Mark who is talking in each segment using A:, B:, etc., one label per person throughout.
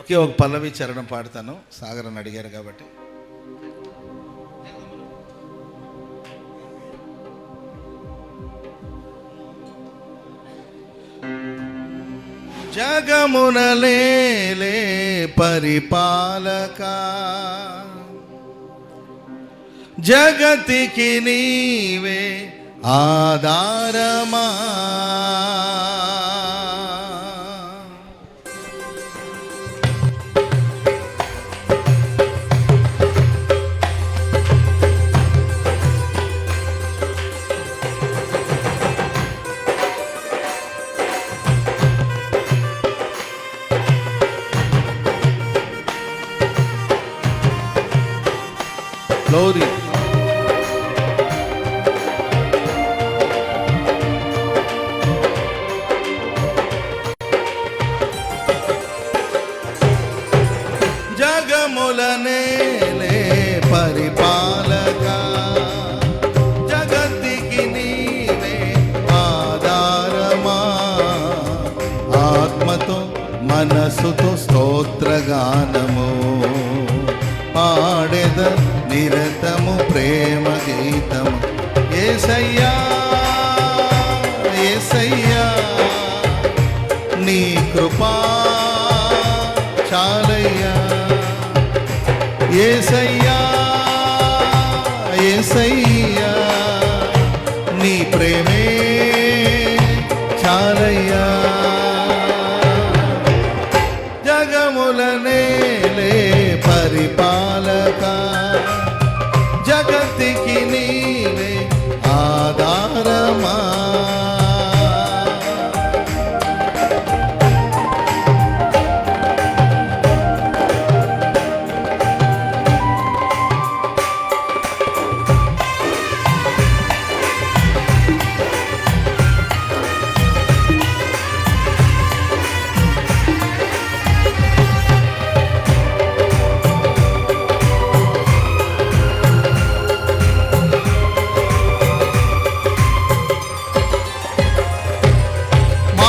A: ఒకే ఒక పల్లవి చరణం పాడతాను. సాగర్ అని అడిగారు కాబట్టి. జగమునలేలే పరిపాలక. జగతికి నీవే ఆధారమా? గ్లోరీ జగముల పరిపాలక జగత్తికి నీవే ఆధారమా? ఆత్మతో మనసుతో స్తోత్రగానము. నిరతము ప్రేమ గీతము. ఏసయ్యా ఏసయ్యా నీ కృపా చాలయ్యా. ఏసయ్యా ఏసయ్యా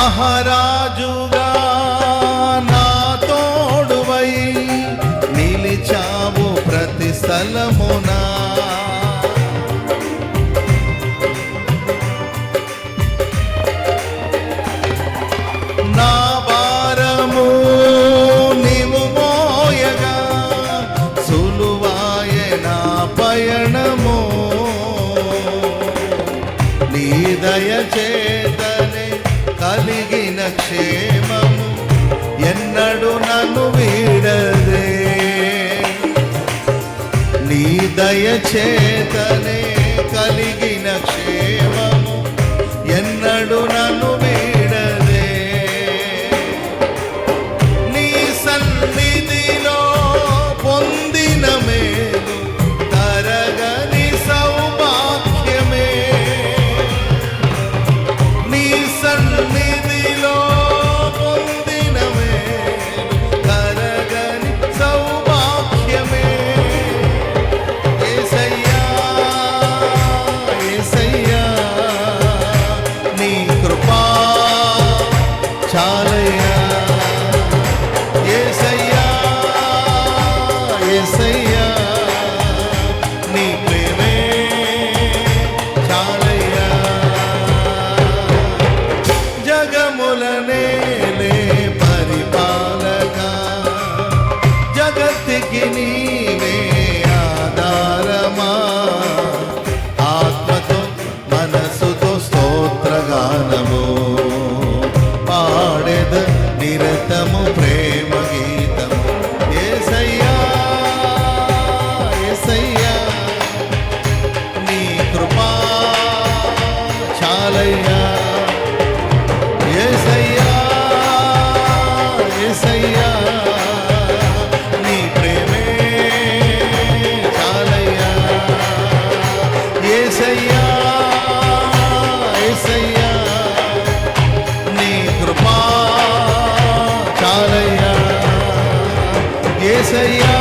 A: మహారాజుగా నా తోడువై నిలిచావు ప్రతి స్థలమునా. నా కలిగిన క్షేమము ఎన్నడు నన్ను వీడదే. నీ దయ చేతనే కలిగి ఏసయ్యా ఏసయ్యా నీ కృపా చాలయ్యా. ఏసయ్యా